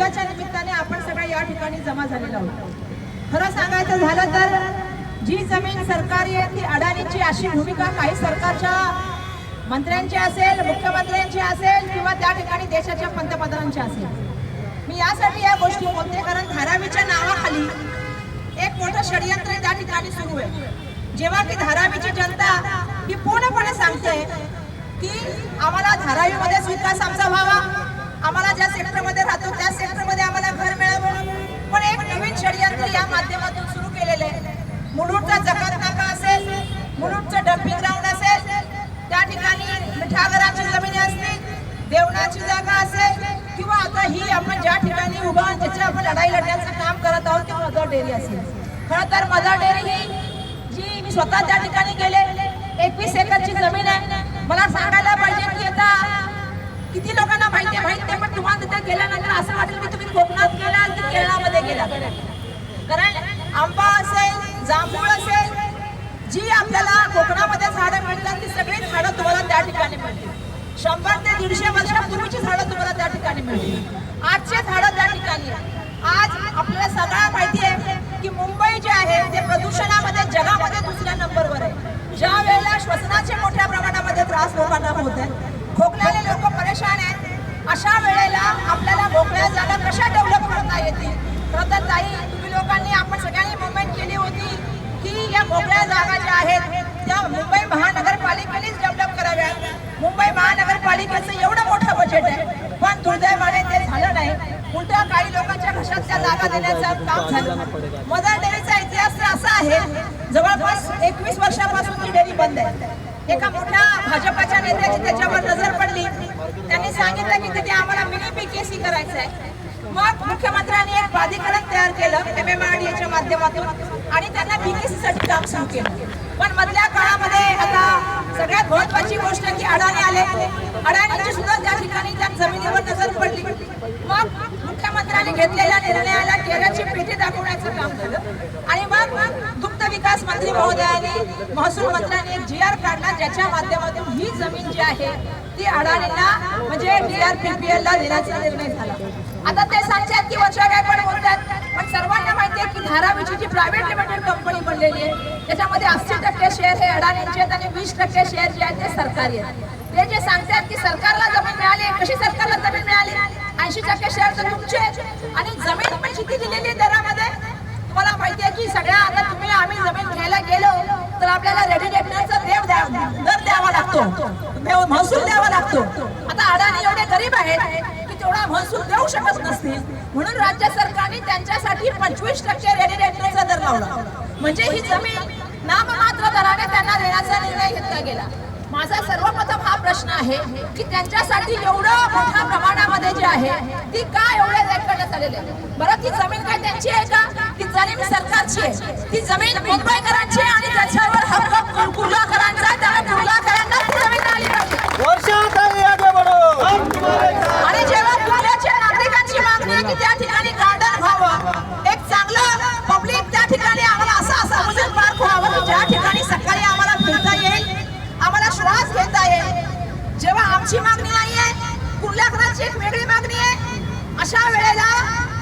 मुद्द्याच्या निमित्ताने आपण सगळे या ठिकाणी जमा झालेलो आहोत. खरं सांगायचं झालं तर जी जमीन सरकारी आहे ती अडाणीची अशी भूमिका काही सरकारच्या मंत्र्यांची असेल मुख्यमंत्र्यांची असेल किंवा त्या ठिकाणी देशाच्या पंतप्रधानांची असेल. मी यासाठी या गोष्टी बोलते कारण धारावीच्या नावाखाली एक मोठं षडयंत्र त्या ठिकाणी सुरू आहे. जेव्हा की धारावीची जनता ही पूर्णपणे सांगते की आम्हाला धारावीमध्येच विकास आमचा व्हावा. आम्हाला ज्या सेक्टरमध्ये राहतो त्या सेक्टरमध्ये आम्हाला घर मिळावं. पण एक नवीन षडयंत्र या माध्यमातून सुरू केलेलं आहे. मुलुडचा जकात नाका असेल मुलुडचं डम्पिंग ग्राउंड असेल त्या ठिकाणी मिठागराची जमिनी असतील देवणाची जागा असेल किंवा आता ही आपण ज्या ठिकाणी उभा ज्याची आपण लढाई लढण्याचं काम करत आहोत ती मदर डेअरी असेल. खरं तर मदर डेअरी ही जी मी स्वतः त्या ठिकाणी गेले एकवीस एकरची जमीन आहे. मला सांग पाहिजे की आता किती लोकांना माहिती आहे माहिती नाही पण तुम्हाला तिथे गेल्यानंतर असं वाटेल की तुम्ही कोकणात गेला की केरळामध्ये गेला कारण आंबा असेल जांभूळ असेल जी आपल्याला कोकणामध्ये झाडं मिळतात ती सगळी झाडं तुम्हाला त्या ठिकाणी मिळतील. शंभर ते दीडशे वर्षापूर्वीची झाडं तुम्हाला त्या ठिकाणी मिळतील. आजचे झाडं त्या ठिकाणी आहे. आज आपल्याला सगळ्या माहिती आहे की मुंबई जे आहे ते प्रदूषणामध्ये जगामध्ये दुसऱ्या नंबरवर आहे. ज्या वेळेला श्वसनाचे मोठ्या प्रमाणामध्ये त्रास लोकांना होत आहे खोकल्याने लोक परेशान आहेत अशा वेळेला आपल्याला मोकळ्या जागा कशा डेव्हलप करता येतील तर ताई तुम्ही लोकांनी आपण सगळ्यांनी मुवमेंट केली होती की या मोकळ्या जागा ज्या आहेत. त्या मुंबई महानगरपालिकेनेच डेव्हलप कराव्यात. मुंबई महानगरपालिकेचं एवढं मोठं बजेट आहे. पण दुर्दैवाने ते झालं नाही. उलट्या काही लोकांच्या घशात त्या जागा देण्याचं काम झालं. मदर डेअरीचा इतिहास तर असा आहे जवळपास एकवीस वर्षापासून ती डेअरी बंद आहे. एका मोठ्या भाजपाच्या नेत्याची त्याच्यावर नजर पडली. त्यांनी सांगितलं की तिथे आम्हाला मिनी पीकेसी करायचं आहे. मग मुख्यमंत्र्यांनी एक प्राधिकरण तयार केलं एम एम आर माध्यमातून. आणि त्यांना बीकेसीसाठी काम सुरू केलं. पण मधल्या काळामध्ये आता सगळ्यात महत्वाची गोष्ट की अडाणी आले. अडाणीची सुद्धा त्या ठिकाणी त्या जमिनीवर नजर पडली. मग मुख्यमंत्र्यांनी घेतलेल्या निर्णयाला केराची पेटी दाखवण्याचं काम झालं. आणि मग दुग्ध विकास मंत्री महोदयांनी महसूल मंत्र्यांनी एक जी आर काढला ज्याच्या माध्यमातून ही जमीन जी आहे ती अडाणींना म्हणजे डी आर पी ला देण्याचा निर्णय झाला. आता ते सांगतात की वर्षा पण बोलतात पण सर्वांना माहिती आहे की धारावीची जी प्रायव्हेट लिमिटेड कंपनी बनलेली आहे त्याच्यामध्ये अस्सी टक्के शेअर हे अडाणींचे आहेत आणि वीस टक्के शेअर जे आहेत ते सरकारी आहेत. ते जे सांगतात की सरकारला जमीन मिळाली कशी सरकारला जमीन मिळाली ऐंशी टक्के शेअर तर तुमचे आहेत. आणि जमीन पण किती दिलेली आहे दरामध्ये तुम्हाला माहिती आहे की सगळ्या आता तुम्ही आम्ही जमीन घ्यायला गेलो तर आपल्याला रेडी रेटनरचा देव द्यावा दर द्यावा लागतो. महसूल द्यावा लागतो. आता अडाणी एवढे गरीब आहेत एवढा महसूल देऊ शकत नसतील. म्हणून राज्य सरकारने त्यांच्यासाठी पंचवीस टक्के रेडी दर लावला. म्हणजे ही जमीन नाममात्र दराने त्यांना देण्याचा निर्णय घेतला गेला. माझा सर्वप्रथम हा प्रश्न आहे की त्यांच्यासाठी एवढं मोठ्या प्रमाणामध्ये जे आहे ती का एवढे रेट करण्यात आलेले बरं ती जमीन काय त्यांची आहे का? ती जमीन सरकारची आहे ती जमीन मुंबईकरांची आणि त्याच्यावर हक्क कुर्लाकरांचा त्याला त्यामुळे कुर्लाकरांना ती जमीन आली पाहिजे वर्षा ताई आगे बढ़ो हम तुम्हारे साथ आणि जेव्हा कुर्ल्याच्या नागरिकांची की त्या ठिकाणी गार्डन व्हावं? एक चांगलं पब्लिक त्या ठिकाणी आम्हाला असं असं अम्युजमेंट पार्क व्हावं ज्या ठिकाणी सकाळी आम्हाला फिरता येईल आम्हाला श्वास घेता येईल. जेव्हा आमची मागणी नाहीये कुर्ल्याकरांची एक वेगळी मागणी आहे अशा वेळेला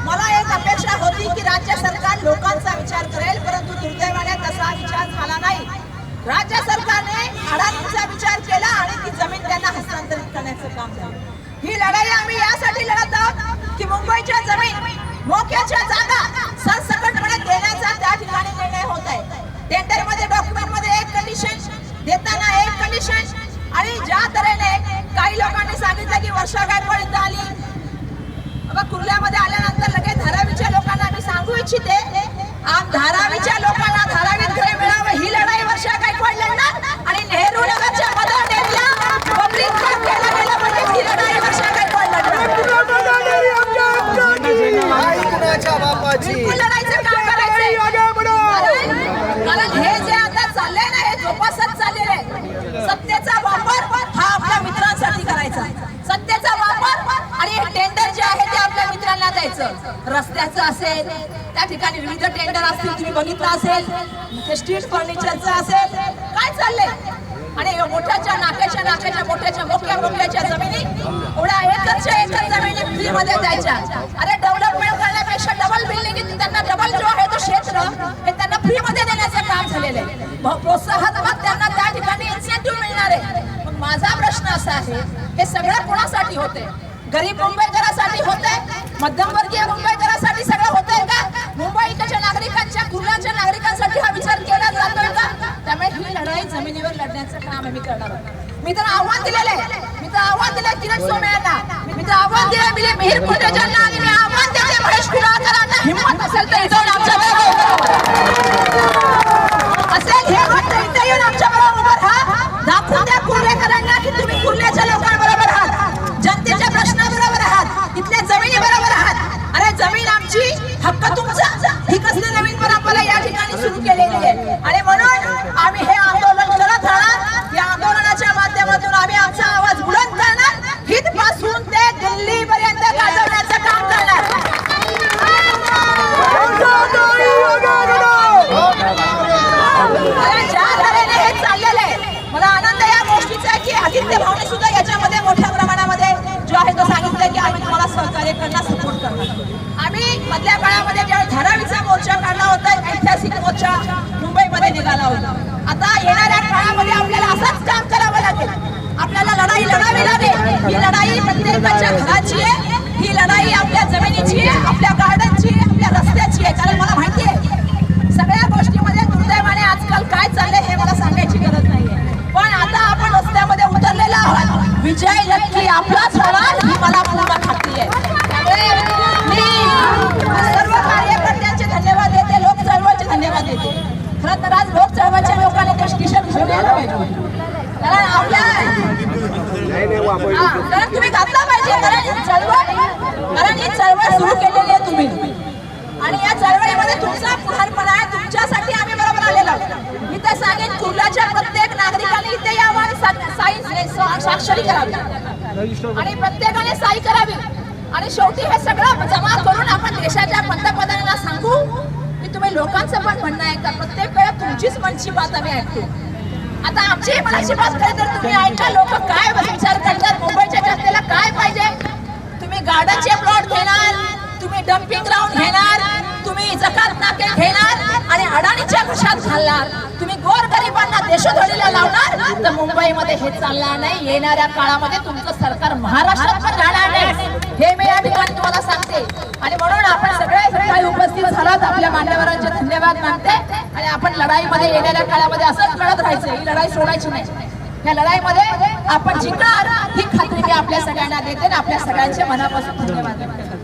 मला एक अपेक्षा होती की राज्य सरकार लोकांचा विचार करेल परंतु दुर्दैवाने तसा विचार झाला नाही. राज्य सरकारने अडाणींचा विचार केला आणि ती जमीन त्यांना हस्तांतरित करण्याचं काम झालं ही लढाई आम्ही यासाठी लढत आहोत. की मुंबईच्या जमीन मोक्याच्या जागा सरसकटपणे देण्याचा त्या ठिकाणी निर्णय होत आहे टेंडरमध्ये डॉक्युमेंटमध्ये एक कंडिशन देताना एक कंडिशन आणि ज्या तऱ्हेने काही लोकांनी सांगितलं की वर्षा गायकवाड इथं आली बघा कुर्ल्यामध्ये आल्यानंतर लगेच धारावीच्या लोकांना मी सांगू इच्छिते आम धारावीच्या लोकांना धारावीत घरे मिळावं ही लढाई वर्षा गायकवाड लढणार आणि नेहरू नगरच्या मदर डेअरीला पब्लिक पार्क केलं गेलं म्हणजे ही लढाई वर्षा गायकवाड लढणार करायचंय? कारण हे जे आता चाललंय ना हे जोपासत चाललेलं आहे. सत्तेचा वापर हा आपल्या मित्रांसाठी करायचा. सत्तेचा वापर आणि टेंडर जे आहे ते आपल्या मित्रांना द्यायचं. रस्त्याचं असेल त्या ठिकाणी विविध टेंडर असतील तुम्ही बघितलं असेल स्ट्रीट फर्निचरचं असेल काय चाललंय? आणि मोठ्याच्या नाक्याच्या नाक्याच्या मोठ्याच्या मोठ्या मोठ्याच्या जमिनी एवढ्या एकरच्या एकर जमिनी फ्री मध्ये द्यायच्या. अरे त्यांना जो आहे तो क्षेत्र हे त्यांना देण्याचं काम झालेलं आहे. त्यांना त्या ठिकाणी इन्सेंटिव्ह मिळणार आहे. माझा प्रश्न असा आहे हे सगळं कोणासाठी होते गरीब मुंबईकरांसाठी मध्यमवर्गीय मुंबईकरांसाठी सगळं का? मुंबईच्या नागरिकांच्या कुर्ल्याच्या नागरिकांसाठी हा विचार केला जातोय का? त्यामुळे ही लढाई जमिनीवर लढण्याचं काम आम्ही करणार मी तर आव्हान दिलेलं आहे. मी तर आव्हान दिलं किरण सोमयांना मी तर आव्हान दिलं कार्यकर्त्यांना सपोर्ट करणार आम्ही मधल्या काळामध्ये ज्यावेळी धारावीचा मोर्चा काढला होता ऐतिहासिक मोर्चा मुंबईमध्ये निघाला होता. आता येणाऱ्या काळामध्ये आपल्याला असंच काम करावं लागेल. आपल्याला लढाई लढावी लागेल. ही लढाई प्रत्येकाच्या घराची आहे. ही लढाई आपल्या जमिनीची आहे आपल्या गार्डनची आहे आपल्या रस्त्याची आहे. कारण मला माहिती आहे सगळ्या गोष्टीमध्ये दुर्दैवाने आजकाल काय चाललंय हे मला सांगायची गरज नाहीये. पण आता आपण रस्त्यामध्ये उतरलेलो आहोत. विजय नक्की आपलाच होणार ही मला पूर्ण खात्री आहे त्यामुळे मी सर्व कार्यकर्त्यांचे धन्यवाद देते लोक चळवळचे धन्यवाद देते खरं तर आज लोक चळवळच्या लोकांनी ते स्टेशन घेऊन यायला पाहिजे कारण आपल्या हा, कारण तुम्ही घातला पाहिजे कारण ही चळवळ कारण ही चळवळ सुरू केलेली आहे तुम्ही आणि या चळवळीमध्ये तुमचा पुढारपणा आहे तुमच्यासाठी आम्ही बरोबर आलेलो आहोत. मी तर समाजाच्या प्रत्येक नागरिकाने इथे यावं आणि साई सा- स्वाक्षरी करावी. आणि प्रत्येकाने साई करावी. आणि शेवटी हे सगळं जमा करून आपण देशाच्या पंतप्रधानांना सांगू की तुम्ही लोकांचं पण म्हणणं आहे का? प्रत्येक वेळा तुमचीच मनची बात आम्ही ऐकतो. आता आमची मनाची बात खरं तर तुम्ही ऐका लोक काय विचार करतात? मुंबईच्या जनतेला काय पाहिजे? तुम्ही गार्डनचे प्लॉट घेणार तुम्ही डम्पिंग ग्राउंड घेणार तुम्ही जकात नाके घेणार आणि अडाणीच्या घशात घालणार. तुम्ही गोर गरिबांना देशोधडीला लावणार तर मुंबईमध्ये हे चालणार नाही. येणाऱ्या काळामध्ये तुमचं सरकार महाराष्ट्रात पण राहणार नाही. हे मी या ठिकाणी तुम्हाला सांगते. आणि म्हणून आपण सगळे काही उपस्थित झालात. आपल्या मान्यवरांचे धन्यवाद मानते. आणि आपण लढाईमध्ये येणाऱ्या काळामध्ये असंच लढत राहायचं. ही लढाई सोडायची नाही. या लढाईमध्ये आपण जिंकणार ही खात्री मी आपल्या सगळ्यांना देते आणि आपल्या सगळ्यांचे मनापासून धन्यवाद